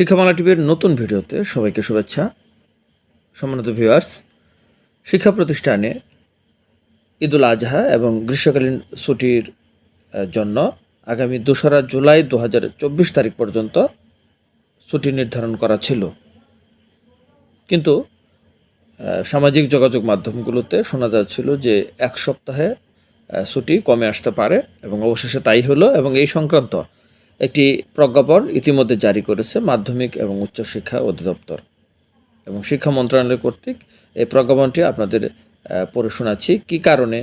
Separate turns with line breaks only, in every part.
শিক্ষামালা টিভির নতুন ভিডিওতে সবাইকে শুভেচ্ছা। সম্মানিত ভিউয়ার্স শিক্ষা প্রতিষ্ঠানে ঈদুল আজহা এবং গ্রীষ্মকালীন ছুটির জন্য আগামী দোসরা জুলাই দু হাজার চব্বিশ তারিখ পর্যন্ত ছুটি নির্ধারণ করা ছিল। কিন্তু সামাজিক যোগাযোগ মাধ্যমগুলোতে শোনা যাচ্ছিল যে এক সপ্তাহে ছুটি কমে আসতে পারে এবং অবশেষে তাই হলো এবং এই সংক্রান্ত একটি প্রজ্ঞাপন ইতিমধ্যে জারি করেছে মাধ্যমিক এবং উচ্চশিক্ষা অধিদপ্তর। এবং শিক্ষা মন্ত্রণালয় কর্তৃক এই প্রজ্ঞাপনটি আপনাদের পড়ে শোনাচ্ছি। কী কারণে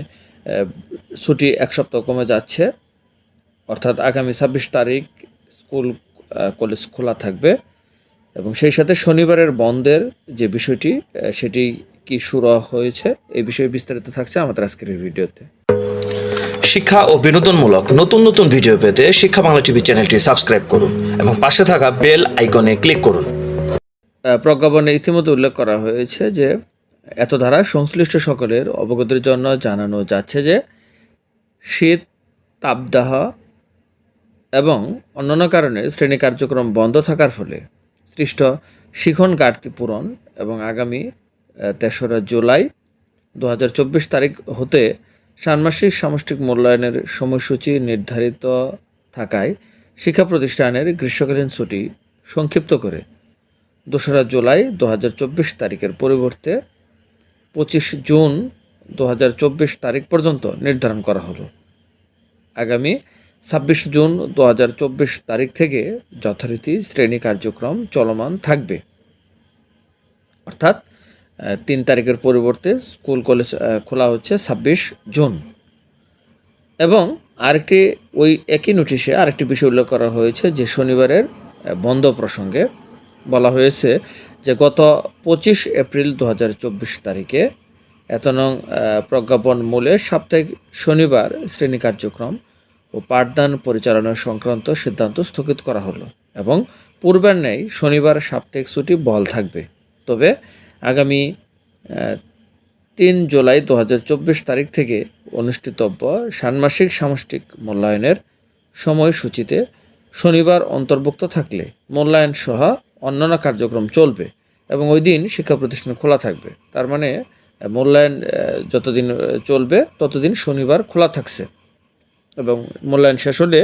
ছুটি এক সপ্তাহ কমে যাচ্ছে? অর্থাৎ আগামী ছাব্বিশ তারিখ স্কুল কলেজ খোলা থাকবে। এবং সেই সাথে শনিবারের বন্ধের যে বিষয়টি সেটি কি শুরু হয়েছে? এই বিষয়ে বিস্তারিত থাকছে আমাদের আজকের ভিডিওতে।
শিক্ষা ও বিনোদনমূলক নতুন নতুন ভিডিও পেতে শিক্ষা বাংলা টিভি চ্যানেলটি সাবস্ক্রাইব করুন এবং পাশে থাকা বেল আইকনে ক্লিক করুন।
প্রজ্ঞাপনে ইতিমধ্যে উল্লেখ করা হয়েছে যে, এত ধারা সংশ্লিষ্ট সকলের অবগতির জন্য জানানো যাচ্ছে যে, শীত, তাপদাহ এবং অন্যান্য কারণে শ্রেণি কার্যক্রম বন্ধ থাকার ফলে সৃষ্ট শিখন ঘাটতি পূরণ এবং আগামী তেসরা জুলাই দু হাজার চব্বিশ তারিখ হতে ষান্মাসিক সামষ্টিক মূল্যায়নের সময়সূচি নির্ধারিত থাকায় শিক্ষা প্রতিষ্ঠানের গ্রীষ্মকালীন ছুটি সংক্ষিপ্ত করে। দোসরা জুলাই দু হাজার চব্বিশ তারিখের পরিবর্তে পঁচিশ জুন দু হাজার চব্বিশ তারিখ পর্যন্ত নির্ধারণ করা হলো। আগামী ছাব্বিশ জুন দু হাজার চব্বিশ তারিখ থেকে যথারীতি শ্রেণি কার্যক্রম চলমান থাকবে। অর্থাৎ তিন তারিখের পরিবর্তে স্কুল কলেজ খোলা হচ্ছে ছাব্বিশ জুন। এবং আরেকটি ওই একই নোটিশে আরেকটি বিষয় উল্লেখ করা হয়েছে যে শনিবারের বন্ধ প্রসঙ্গে বলা হয়েছে যে গত পঁচিশ এপ্রিল দু হাজার চব্বিশ তারিখে এত নং আহ, প্রজ্ঞাপন মূলে সাপ্তাহিক শনিবার শ্রেণি কার্যক্রম ও পাঠদান পরিচালনা সংক্রান্ত সিদ্ধান্ত স্থগিত করা হলো এবং পূর্বের ন্যায় শনিবার সাপ্তাহিক ছুটি বহাল থাকবে। তবে আগামী তিন জুলাই দু হাজার চব্বিশ তারিখ থেকে অনুষ্ঠিতব্য ষান্মাসিক সামষ্টিক মূল্যায়নের সময়সূচিতে শনিবার অন্তর্ভুক্ত থাকলে মূল্যায়ন সহ অন্যান্য কার্যক্রম চলবে এবং ওই দিন শিক্ষা প্রতিষ্ঠান খোলা থাকবে। তার মানে মূল্যায়ন যতদিন চলবে, ততদিন শনিবার খোলা থাকছে এবং মূল্যায়ন শেষ হলে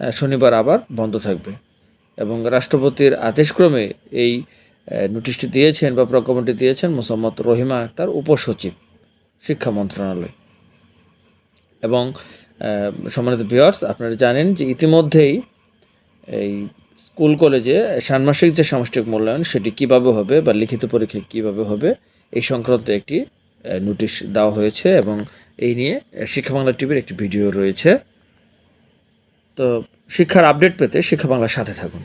শনিবার আবার বন্ধ থাকবে এবং রাষ্ট্রপতির আদেশক্রমে এই নোটিশটি দিয়েছেন বা প্রজ্ঞাপনটি দিয়েছেন মোসাম্মদ রহিমা আক্তার, উপসচিব, শিক্ষা মন্ত্রণালয়। এবং সম্মানিত ভিউয়ার্স আপনারা জানেন যে ইতিমধ্যেই এই স্কুল কলেজে ষান্মাসিক যে সামষ্টিক মূল্যায়ন, সেটি কীভাবে হবে বা লিখিত পরীক্ষা কীভাবে হবে, এই সংক্রান্ত একটি নোটিশ দেওয়া হয়েছে এবং এই নিয়ে শিক্ষা বাংলা টিভির একটি ভিডিও রয়েছে। তো শিক্ষার আপডেট পেতে শিক্ষা বাংলার সাথে থাকুন।